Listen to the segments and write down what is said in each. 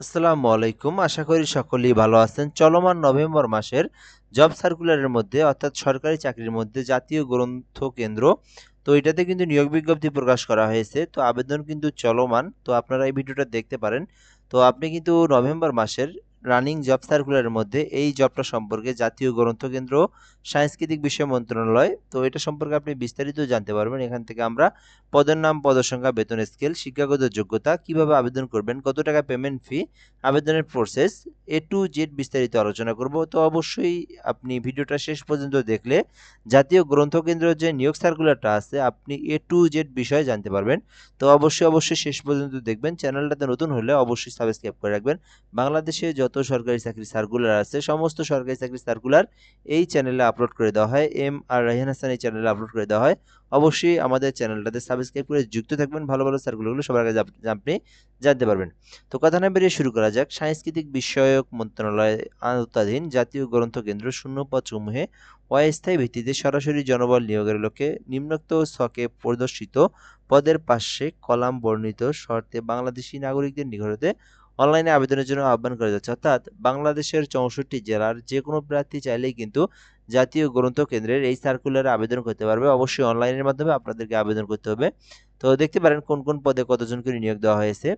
আসসালামু আলাইকুম। আশা করি সকলেই ভালো আছেন। চলমান নভেম্বর মাসের জব সার্কুলারের মধ্যে, অর্থাৎ সরকারি চাকরির মধ্যে জাতীয় গ্রন্থ কেন্দ্র। তো এটাতে কিন্তু নিয়োগ বিজ্ঞপ্তি প্রকাশ করা হয়েছে। তো আবেদন কিন্তু চলমান। তো আপনারা এই ভিডিওটা দেখতে পারেন। তো আপনি কিন্তু নভেম্বর মাসের রানিং জব সার্কুলারের মধ্যে এই জবটা সম্পর্কে জাতীয় গ্রন্থ কেন্দ্র সাংস্কৃতিক বিষয় মন্ত্রণালয়। তো এটা সম্পর্কে আপনি বিস্তারিত জানতে পারবেন। এখান থেকে আমরা পদের নাম, পদসংখ্যা, বেতন স্কেল শিক্ষাগত যোগ্যতা কীভাবে আবেদন করবেন, কত টাকা পেমেন্ট ফি আবেদনের প্রসেস এ টু জেড বিস্তারিত আলোচনা করব। তো অবশ্যই আপনি ভিডিওটা শেষ পর্যন্ত দেখলে জাতীয় গ্রন্থকেন্দ্র যে নিয়োগ সার্কুলারটা আছে, আপনি এ টু জেড বিষয়ে জানতে পারবেন। তো অবশ্যই অবশ্যই শেষ পর্যন্ত দেখবেন। চ্যানেলটাতে নতুন হলে অবশ্যই সাবস্ক্রাইব করে রাখবেন। বাংলাদেশে যত সরকারি চাকরি সার্কুলার আছে, সমস্ত সরকারি চাকরি সার্কুলার এই চ্যানেলে আপলোড করে দেওয়া হয়। এম আর রাহিন হাসান এই চ্যানেলে আপলোড করে দেওয়া হয়। অবশ্যই আমাদের চ্যানেলটাতে সাবস্ক্রাইব করে যুক্ত থাকবেন। ভালো ভালো সার্কুলারগুলো সবার কাছে আপনি জানতে পারবেন। তো কথা না বেরিয়ে শুরু করা যাক। সাংস্কৃতিক বিষয়ক মন্ত্রণালয় আওতাধীন জাতীয় গ্রন্থকেন্দ্র শূন্য পদসমূহে অস্থায়ী ভিত্তিতে সরাসরি জনবল নিয়োগের লক্ষ্যে নিম্নোক্ত ছকে প্রদর্শিত পদের পাশে কলাম বর্ণিত শর্তে বাংলাদেশি নাগরিকদের নিকটতে অনলাইনে আবেদনের জন্য আহ্বান করা যাচ্ছে। অর্থাৎ বাংলাদেশের চৌষট্টি জেলার যে কোনো প্রার্থী চাইলেই কিন্তু জাতীয় গ্রন্থ কেন্দ্রের এই সার্কুলারে আবেদন করতে পারবে। অবশ্যই অনলাইনের মাধ্যমে আপনাদেরকে আবেদন করতে হবে। তো দেখতে পারেন কোন কোন পদে কতজন করে নিয়োগ দেওয়া হয়েছে।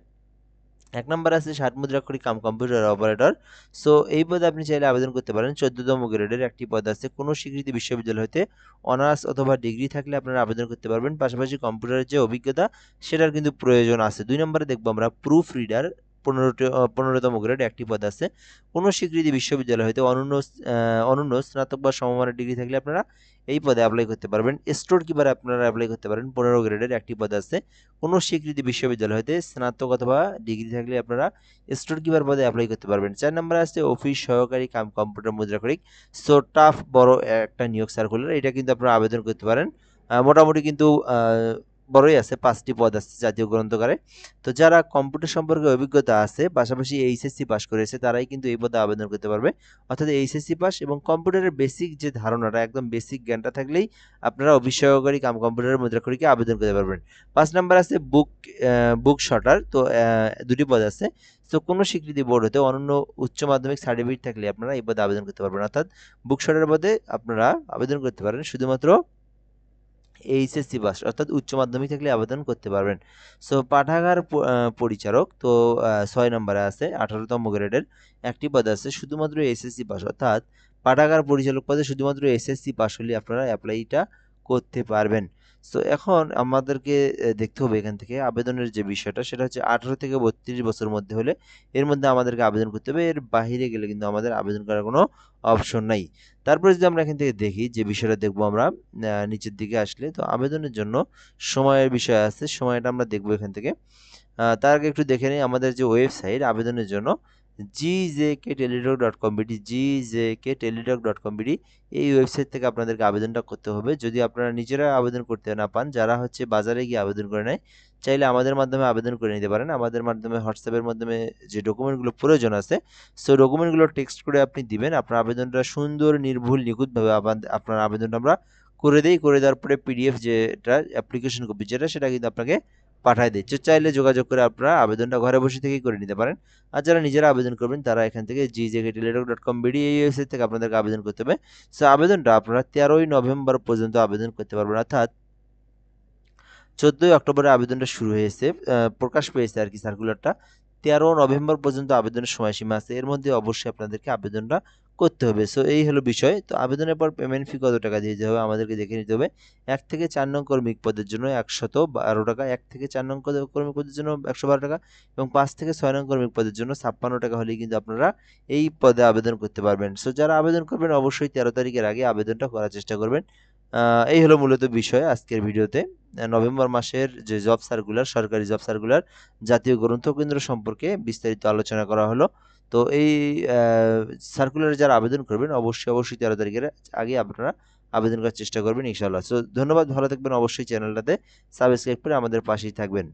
এক নম্বর আছে ষাট মুদ্রাক্ষরিক কাম কম্পিউটার অপারেটর। সো এই পদে আপনি চাইলে আবেদন করতে পারেন। চোদ্দতম গ্রেডের একটি পদ আছে। কোনো স্বীকৃতি বিশ্ববিদ্যালয় হতে অনার্স অথবা ডিগ্রি থাকলে আপনারা আবেদন করতে পারবেন। পাশাপাশি কম্পিউটারের যে অভিজ্ঞতা, সেটার কিন্তু প্রয়োজন আছে। দুই নম্বরে দেখব আমরা প্রুফ রিডার পনেরোটি পনেরোতম গ্রেড একটি পদ আছে। কোনো স্বীকৃতি বিশ্ববিদ্যালয় হতে অনন্য অনন্য স্নাতক বা সমমানের ডিগ্রি থাকলে আপনারা এই পদে অ্যাপ্লাই করতে পারবেন। স্টোর কিপার আপনারা অ্যাপ্লাই করতে পারেন? পনেরো গ্রেডের একটি পদ আছে। কোনো স্বীকৃতি বিশ্ববিদ্যালয় হতে স্নাতক অথবা ডিগ্রি থাকলে আপনারা স্টোর কিপার পদে অ্যাপ্লাই করতে পারবেন? চার নম্বরে আছে অফিস সহকারী কাম কম্পিউটার মুদ্রাক্ষরিক। সো টাফ বড় একটা নিয়োগ সার্কুলার এটা কিন্তু আপনারা আবেদন করতে পারেন। মোটামুটি কিন্তু বড়ই আছে, পাঁচটি পদ আছে জাতীয় গ্রন্থকারে তো যারা কম্পিউটার সম্পর্কে অভিজ্ঞতা আছে, পাশাপাশি এইচএসসি পাস করেছে, তারাই কিন্তু এই পদে আবেদন করতে পারবে। অর্থাৎ এইচএসসি পাস এবং কম্পিউটারের বেসিক যে ধারণাটা, একদম বেসিক জ্ঞানটা থাকলেই আপনারা অফিস কাম কম্পিউটারের মুদ্রাক্ষরিকে আবেদন করতে পারবেন। পাঁচ নাম্বার আছে বুক বুক শটার তো দুটি পদ আছে। তো কোনো স্বীকৃতি বোর্ড হতে অনন্য উচ্চ মাধ্যমিক সার্টিফিকেট থাকলে আপনারা এই পদে আবেদন করতে পারবেন। অর্থাৎ বুক শটার পদে আপনারা আবেদন করতে পারেন। শুধুমাত্র এইচএসসি পাস, অর্থাৎ উচ্চ মাধ্যমিক থাকলে আবেদন করতে পারবেন। সো পাঠাগার পরিচারক, তো ছয় নম্বরে আছে, আঠারোতম গ্রেডের একটি পদ আছে, শুধুমাত্র এসএসসি পাস। অর্থাৎ পাঠাগার পরিচালক পদে শুধুমাত্র এসএসসি পাস হলে আপনারা অ্যাপ্লাইটা করতে পারবেন। সো এখন আমাদেরকে দেখতে হবে এখান থেকে আবেদনের যে বিষয়টা, সেটা হচ্ছে আঠারো থেকে বত্রিশ বছর মধ্যে হলে এর মধ্যে আমাদেরকে আবেদন করতে হবে। এর বাইরে গেলে কিন্তু আমাদের আবেদন করার কোনো অপশন নাই। তারপরে যদি আমরা এখান থেকে দেখি, যে বিষয়টা দেখব আমরা নিচের দিকে আসলে, তো আবেদনের জন্য সময়ের বিষয় আছে, সময়টা আমরা দেখব এখান থেকে। তার আগে একটু দেখে নিই, আমাদের যে ওয়েবসাইট আবেদনের জন্য G J K Teletalk dot com BD G J K Teletalk dot com BD এই ওয়েবসাইট থেকে আপনাদেরকে আবেদনটা করতে হবে। যদি আপনারা নিজেরা আবেদন করতে না পান, যারা হচ্ছে বাজারে গিয়ে আবেদন করে নেয়, চাইলে আমাদের মাধ্যমে আবেদন করে নিতে পারেন। আমাদের মাধ্যমে হোয়াটসঅ্যাপের মাধ্যমে যে ডকুমেন্টগুলো প্রয়োজন আছে সো ডকুমেন্টগুলো টেক্সট করে আপনি দিবেন। আপনার আবেদনটা সুন্দর, নির্ভুল, নিখুঁতভাবে আপনার আবেদনটা আমরা করে দেই। করে দেওয়ার পরে পিডিএফ যেটা অ্যাপ্লিকেশন কপি যেটা, সেটা কিন্তু আপনাকে পাঠায় দিচ্ছে। চাইলে যোগাযোগ করে আপনারা আবেদনটা ঘরে বসে থেকেই করে নিতে পারেন। আর যারা নিজেরা আবেদন করবেন, তারা এখান থেকে G J Teletalk dot com BD এই ওয়েবসাইট থেকে আপনাদেরকে আবেদন করতে হবে। সো আবেদনটা আপনারা তেরোই নভেম্বর পর্যন্ত আবেদন করতে পারবেন। অর্থাৎ চোদ্দোই অক্টোবরে আবেদনটা শুরু হয়েছে প্রকাশ পেয়েছে আর কি সার্কুলারটা তেরো নভেম্বর পর্যন্ত আবেদনের সময়সীমা আছে। এর মধ্যে অবশ্যই আপনাদেরকে আবেদনটা করতে হবে। সো এই হলো বিষয়। তো আবেদনের পর পেমেন্ট ফি কত টাকা দিতে হবে আমাদেরকে দেখে নিতে হবে। এক থেকে চার নং কর্মিক পদের জন্য একশত বারো টাকা, এক থেকে চার নং কর্মিক পদের জন্য একশো বারো টাকা এবং পাঁচ থেকে ছয় নং কর্মিক পদের জন্য ছাপ্পান্ন টাকা হলেই কিন্তু আপনারা এই পদে আবেদন করতে পারবেন। সো যারা আবেদন করবেন অবশ্যই তেরো তারিখের আগে আবেদনটা করার চেষ্টা করবেন। এই হলো মূলত বিষয় আজকের ভিডিওতে। নভেম্বর মাসের যে জব সার্কুলার, সরকারি জব সার্কুলার, জাতীয় গ্রন্থকেন্দ্র সম্পর্কে বিস্তারিত আলোচনা করা হলো। তো এই সার্কুলারে যারা আবেদন করবেন, অবশ্যই অবশ্যই তেরো তারিখের আগে আপনারা আবেদন করার চেষ্টা করবেন, ইনশাআল্লাহ। সো ধন্যবাদ, ভালো থাকবেন, অবশ্যই চ্যানেলটাতে সাবস্ক্রাইব করে আমাদের পাশেই থাকবেন।